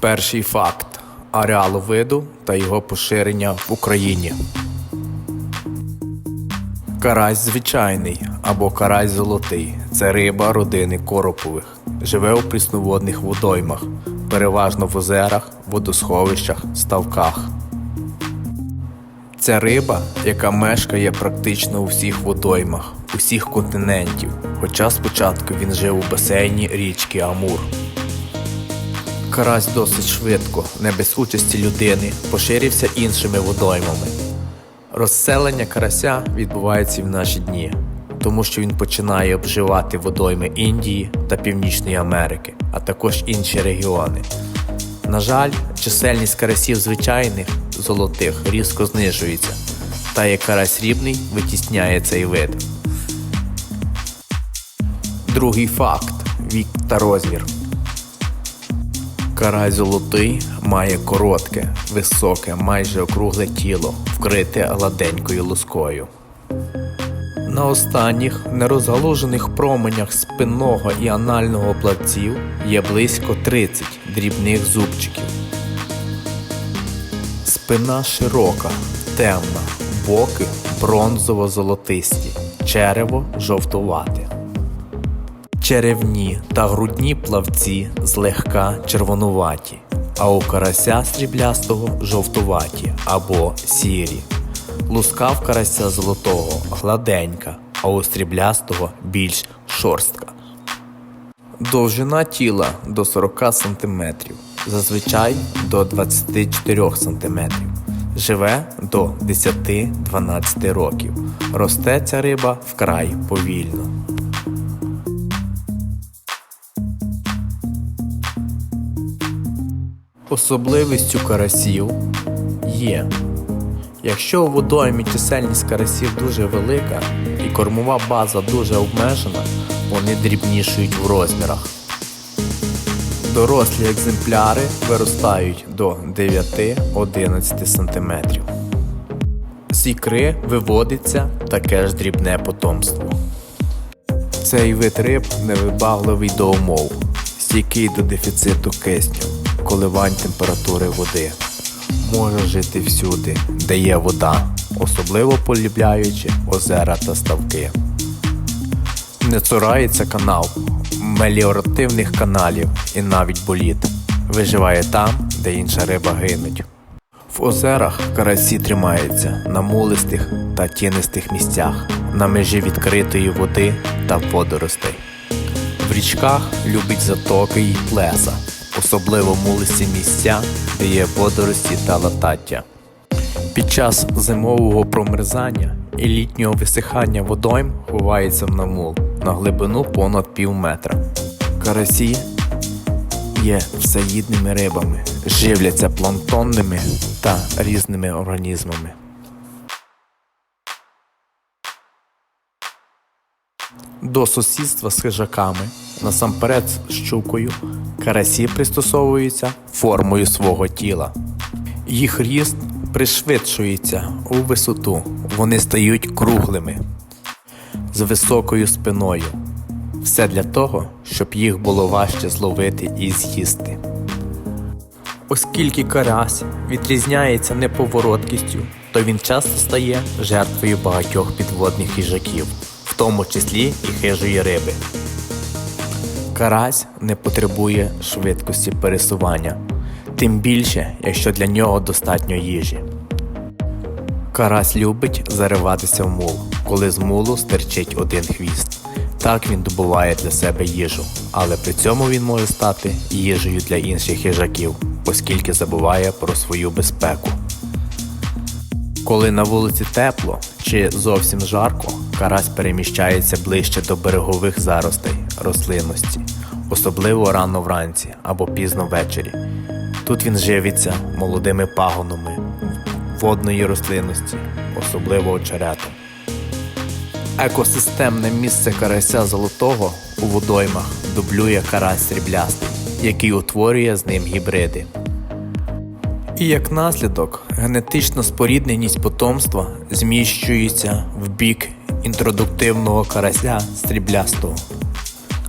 Перший факт ареал виду та його поширення в Україні. Карась звичайний або карась золотий це риба родини коропових. Живе у прісноводних водоймах, переважно в озерах, водосховищах, ставках. Це риба, яка мешкає практично у всіх водоймах, усіх континентів, хоча спочатку він жив у басейні річки Амур. Карась досить швидко, не без участі людини, поширився іншими водоймами. Розселення карася відбувається і в наші дні, тому що він починає обживати водойми Індії та Північної Америки, а також інші регіони. На жаль, чисельність карасів звичайних золотих різко знижується, та як карась срібний витісняє цей вид. Другий факт вік та розмір. Карась золотий має коротке, високе, майже округле тіло, вкрите гладенькою лускою. На останніх нерозгалужених променях спинного і анального плавців є близько 30 дрібних зубчиків. Спина широка, темна, боки бронзово-золотисті, черево жовтувате. Черевні та грудні плавці злегка червонуваті, а у карася сріблястого жовтуваті або сірі. Луска в карася золотого гладенька, а у сріблястого більш шорстка. Довжина тіла до 40 см, зазвичай до 24 см. Живе до 10-12 років. Росте ця риба вкрай повільно. Особливістю карасів є. Якщо у водоймі чисельність карасів дуже велика і кормова база дуже обмежена, вони дрібнішують в розмірах. Дорослі екземпляри виростають до 9-11 см. З ікри виводиться таке ж дрібне потомство. Цей вид риб невибагливий до умов, стійкий до дефіциту кисню, коливань температури води. Може жити всюди, де є вода, особливо полюбляючи озера та ставки. Не цурається канал, меліоративних каналів і навіть боліт. Виживає там, де інша риба гинуть. В озерах карасі тримаються на мулистих та тінистих місцях, на межі відкритої води та водоростей. В річках любить затоки і плеса, особливо мулисті місця, де є водорості та латаття. Під час зимового промерзання і літнього висихання водойм ховається в намул на глибину понад пів метра. Карасі є всеїдними рибами, живляться планктонними та різними організмами. До сусідства з хижаками, насамперед з щукою, карасі пристосовуються формою свого тіла. Їх ріст пришвидшується у висоту, вони стають круглими, з високою спиною. Все для того, щоб їх було важче зловити і з'їсти. Оскільки карась відрізняється неповороткістю, то він часто стає жертвою багатьох підводних їжаків, в тому числі і хижої риби. Карась не потребує швидкості пересування, тим більше, якщо для нього достатньо їжі. Карась любить зариватися в мул, коли з мулу стирчить один хвіст. Так він добуває для себе їжу, але при цьому він може стати їжею для інших їжаків, оскільки забуває про свою безпеку. Коли на вулиці тепло чи зовсім жарко, карась переміщається ближче до берегових заростей рослинності, особливо рано вранці або пізно ввечері. Тут він живиться молодими пагонами водної рослинності, особливо очеретом. Екосистемне місце карася золотого у водоймах дублює карась сріблястий, який утворює з ним гібриди. І як наслідок, генетична спорідненість потомства зміщується в бік інтродуктивного карася сріблястого.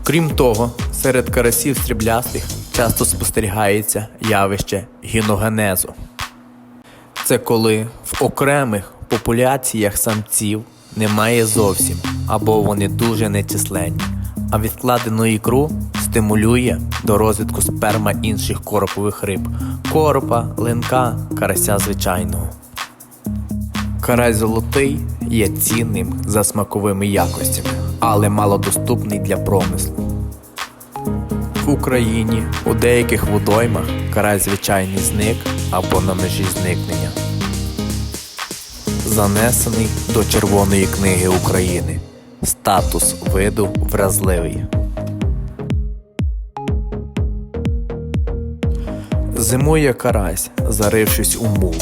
Крім того, серед карасів сріблястих часто спостерігається явище гіногенезу. Це коли в окремих популяціях самців немає зовсім або вони дуже нечисленні, а відкладену ікру стимулює до розвитку сперма інших коропових риб коропа, линка, карася звичайного. Карась золотий є цінним за смаковими якостями, але малодоступний для промислу. Україні у деяких водоймах карась звичайний зник або на межі зникнення. Занесений до Червоної книги України. Статус виду вразливий. Зимує карась, зарившись у мул.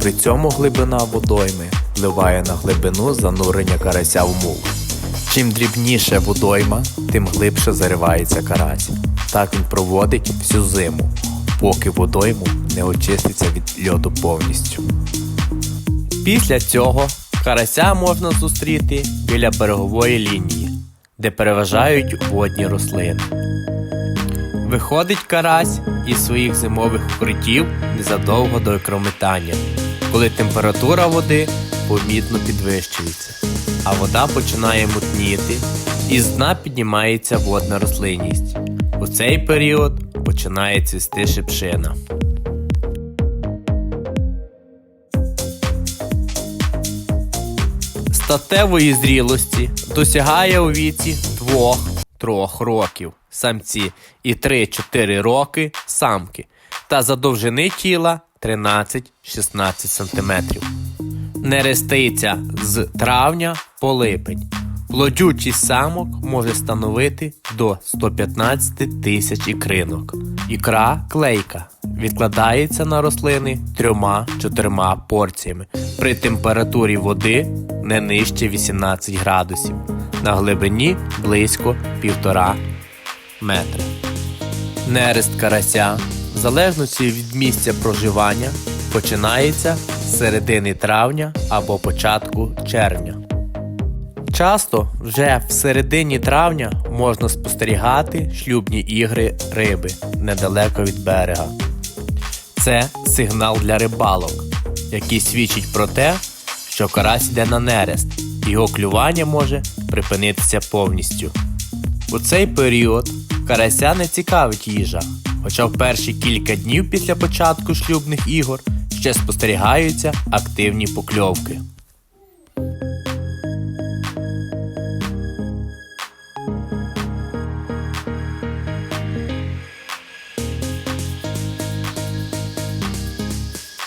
При цьому глибина водойми впливає на глибину занурення карася в мул. Чим дрібніше водойма, тим глибше заривається карась. Так він проводить всю зиму, поки водойму не очиститься від льоду повністю. Після цього карася можна зустріти біля берегової лінії, де переважають водні рослини. Виходить карась із своїх зимових укриттів незадовго до ікрометання, коли температура води помітно підвищується, а вода починає мутніти, і з дна піднімається водна рослинність. У цей період починає цвісти шипшина. Статевої зрілості досягає у віці 2-3 років самці і 3-4 роки самки, та за довжини тіла 13-16 см. Нереститься з травня по липень. Плодючість самок може становити до 115 тисяч ікринок. Ікра клейка відкладається на рослини трьома-чотирма порціями при температурі води не нижче 18 градусів, на глибині близько 1,5 метра. Нерест карася, в залежності від місця проживання, починається з середини травня або початку червня. Часто вже в середині травня можна спостерігати шлюбні ігри риби недалеко від берега. Це сигнал для рибалок, який свідчить про те, що карась йде на нерест, його клювання може припинитися повністю. У цей період карася не цікавить їжа, хоча в перші кілька днів після початку шлюбних ігор ще спостерігаються активні покльовки.